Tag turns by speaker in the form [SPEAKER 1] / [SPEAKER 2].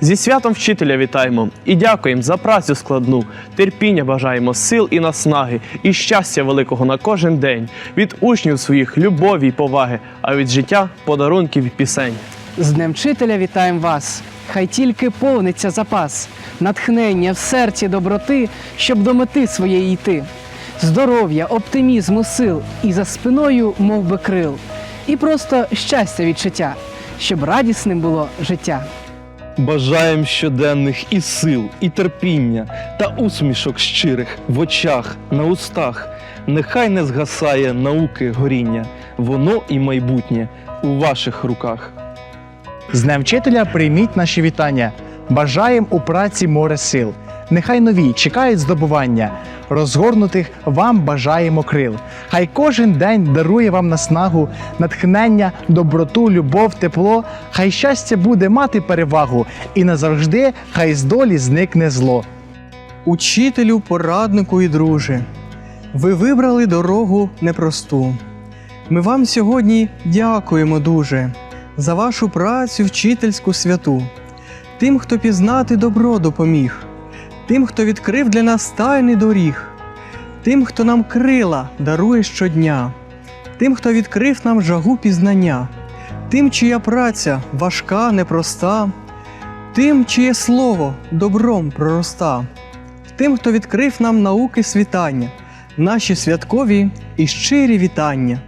[SPEAKER 1] Зі святом вчителя вітаємо і дякуємо за працю складну. Терпіння бажаємо, сил і наснаги, і щастя великого на кожен день. Від учнів своїх любові й поваги, а від життя подарунків і пісень.
[SPEAKER 2] З Днем Вчителя вітаємо вас! Хай тільки повниться запас, натхнення в серці доброти, щоб до мети своєї йти. Здоров'я, оптимізму, сил і за спиною мов би крил. І просто щастя відчуття, щоб радісним було життя.
[SPEAKER 3] Бажаєм щоденних і сил, і терпіння, та усмішок щирих в очах, на устах. Нехай не згасає науки горіння, воно і майбутнє у ваших руках.
[SPEAKER 4] З Днем вчителя прийміть наші вітання. Бажаєм у праці море сил. Нехай нові чекають здобування. Розгорнутих вам бажаємо крил. Хай кожен день дарує вам наснагу, натхнення, доброту, любов, тепло. Хай щастя буде мати перевагу, і назавжди хай з долі зникне зло.
[SPEAKER 5] Учителю, пораднику і друже, ви вибрали дорогу непросту. Ми вам сьогодні дякуємо дуже за вашу працю вчительську святу, тим, хто пізнати добро допоміг, тим, хто відкрив для нас тайний доріг, тим, хто нам крила дарує щодня, тим, хто відкрив нам жагу пізнання, тим, чия праця важка, непроста, тим, чиє слово добром пророста тим, хто відкрив нам науки світання, наші святкові і щирі вітання.